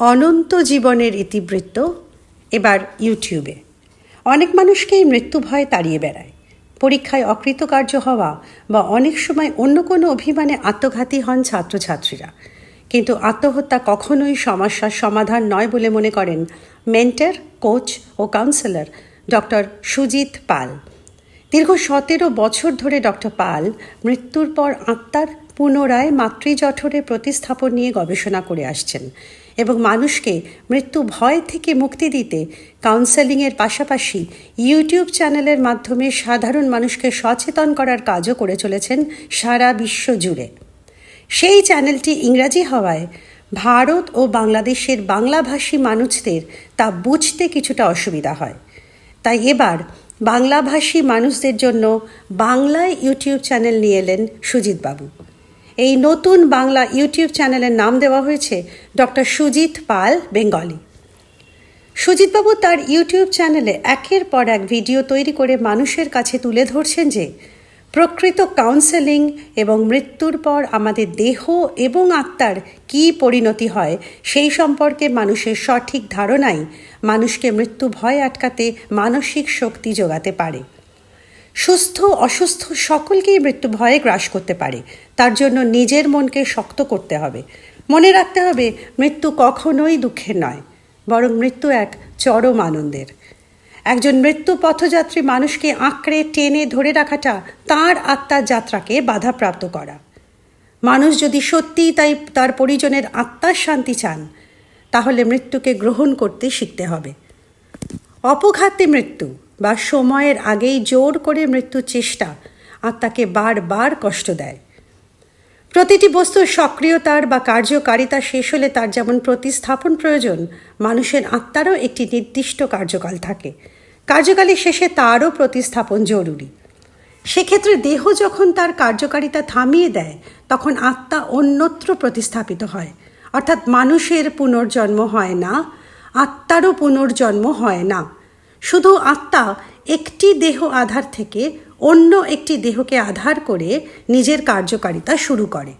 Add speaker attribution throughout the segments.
Speaker 1: অনন্ত জীবনের ইতিবৃত্ত এবার ইউটিউবে। অনেক মানুষকেই মৃত্যু ভয় তাড়িয়ে বেড়ায়। পরীক্ষায় অকৃতকার্য হওয়া বা অনেক সময় অন্য কোনো অভিমানে আত্মঘাতী হন ছাত্রছাত্রীরা। কিন্তু আত্মহত্যা কখনোই সমস্যার সমাধান নয় বলে মনে করেন মেন্টার, কোচ ও কাউন্সিলর ডক্টর সুজিত পাল। দীর্ঘ সতেরো বছর ধরে ডক্টর পাল মৃত্যুর পর আত্মার পুনরায় মাতৃজঠরে প্রতিস্থাপন নিয়ে গবেষণা করে আসছেন। এবং মানুষকে মৃত্যু ভয় থেকে মুক্তি দিতে কাউন্সেলিংয়ের পাশাপাশি ইউটিউব চ্যানেলের মাধ্যমে সাধারণ মানুষকে সচেতন করার কাজও করে চলেছেন সারা বিশ্ব জুড়ে। সেই চ্যানেলটি ইংরাজি হওয়ায় ভারত ও বাংলাদেশের বাংলাভাষী মানুষদের তা বুঝতে কিছুটা অসুবিধা হয়। তাই এবার বাংলাভাষী মানুষদের জন্য বাংলায় ইউটিউব চ্যানেল নিয়ে এলেন সুজিতবাবু এই নতুন বাংলা ইউটিউব চ্যানেলের নাম দেওয়া হয়েছে ডক্টর সুজিত পাল বেঙ্গলি। সুজিতবাবু তার ইউটিউব চ্যানেলে একের পর এক ভিডিও তৈরি করে মানুষের কাছে তুলে ধরছেন যে, প্রকৃত কাউন্সেলিং এবং মৃত্যুর পর আমাদের দেহ এবং আত্মার কী পরিণতি হয় সেই সম্পর্কে মানুষের সঠিক ধারণাই মানুষকে মৃত্যু ভয় আটকাতে মানসিক শক্তি যোগাতে পারে। সুস্থ, অসুস্থ সকলকেই মৃত্যু ভয়ে গ্রাস করতে পারে। তার জন্য নিজের মনকে শক্ত করতে হবে। মনে রাখতে হবে, মৃত্যু কখনোই দুঃখের নয়, বরং মৃত্যু এক চরম আনন্দের। একজন মৃত্যু পথযাত্রী মানুষকে আঁকড়ে, টেনে ধরে রাখাটা তার আত্মার যাত্রাকে বাধাপ্রাপ্ত করা। মানুষ যদি সত্যিই তাই তার পরিজনের আত্মার শান্তি চান, তাহলে মৃত্যুকে গ্রহণ করতে শিখতে হবে। অপঘাতে মৃত্যু বা সময়ের আগেই জোর করে মৃত্যুর চেষ্টা, আত্মাকে বারবার কষ্ট দেয়। প্রতিটি বস্তুর সক্রিয়তার বা কার্যকারিতা শেষ হলে তার যেমন প্রতিস্থাপন প্রয়োজন, মানুষের আত্মারও একটি নির্দিষ্ট কার্যকাল থাকে। কার্যকালের শেষে তারও প্রতিস্থাপন জরুরি। সেক্ষেত্রে দেহ যখন তার কার্যকারিতা থামিয়ে দেয়, তখন আত্মা অন্যত্র প্রতিস্থাপিত হয়। অর্থাৎ মানুষের পুনর্জন্ম হয় না, আত্মারও পুনর্জন্ম হয় না। শুধু আত্মা একটি দেহ আধার থেকে অন্য একটি দেহকে আধার করে নিজের কার্যকারিতা শুরু করে।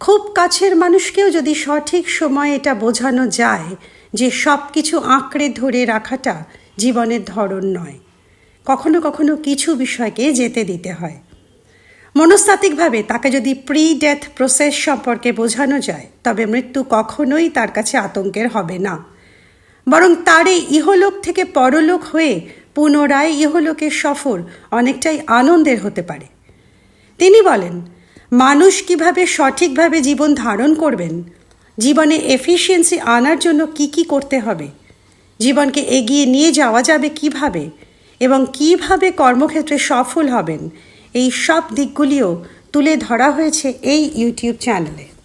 Speaker 1: খুব কাছের মানুষকেও যদি সঠিক সময়ে এটা বোঝানো যায় যে সব কিছু আঁকড়ে ধরে রাখাটা জীবনের ধরন নয়। কখনো কখনো কিছু বিষয়কে যেতে দিতে হয়। মনস্তাত্ত্বিকভাবে তাকে যদি প্রি ডেথ প্রসেস সম্পর্কে বোঝানো যায়, তবে মৃত্যু কখনোই তার কাছে আতঙ্কের হবে না। বরং তার ইহলোক থেকে পরলোক হয়ে পুনরায় ইহলোকের সফর অনেকটাই আনন্দের হতে পারে। তিনি বলেন, মানুষ কীভাবে সঠিকভাবে জীবন ধারণ করবেন, জীবনে এফিসিয়েন্সি আনার জন্য কি কি করতে হবে, জীবনকে এগিয়ে নিয়ে যাওয়া যাবে কীভাবে এবং কীভাবে কর্মক্ষেত্রে সফল হবেন, এই সব দিকগুলিও তুলে ধরা হয়েছে এই ইউটিউব চ্যানেলে।